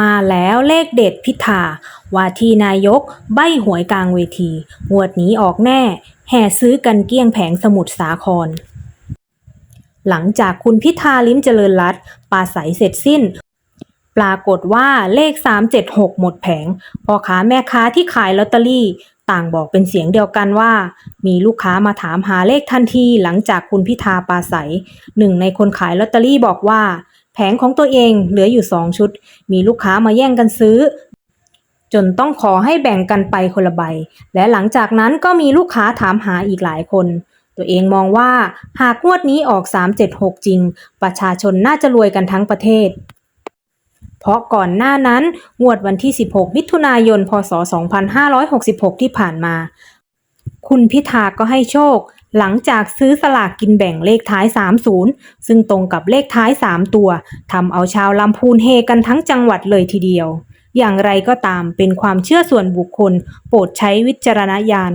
มาแล้วเลขเด็ดพิธาว่าที่นายกใบหวยกลางเวทีงวดนี้ออกแน่ แห่ซื้อกันเกี้ยงแผงสมุทรสาคร หลังจากคุณพิธาลิ้มเจริญรัตปาศัยเสร็จสิ้น ปรากฏว่าเลข 376 หมดแผงพ่อค้าแม่ค้าที่ขายลอตเตอรี่ ต่างบอกเป็นเสียงเดียวกันว่า มีลูกค้ามาถามหาเลขทันทีหลังจากคุณพิธาปาศัยหนึ่งในคนขายลอตเตอรี่บอกว่า แผงของตัวเองเหลืออยู่สองชุด มีลูกค้ามาแย่งกันซื้อ จนต้องขอให้แบ่งกันไปคนละใบ และหลังจากนั้นก็มีลูกค้าถามหาอีกหลายคน ตัวเองมองว่าหากงวดนี้ออก 376 จริง ประชาชนน่าจะรวยกันทั้งประเทศ เพราะก่อนหน้านั้น งวดวันที่ 16 มิถุนายน พศ 2566 ที่ผ่านมา คุณพิธาก็ให้โชค หลังจากซื้อสลากกินแบ่งเลขท้าย 30 ซึ่งตรงกับเลขท้าย 3 ตัวทำเอาชาวลำพูนเฮกันทั้งจังหวัดเลยทีเดียว อย่างไรก็ตามเป็นความเชื่อส่วนบุคคล โปรดใช้วิจารณญาณ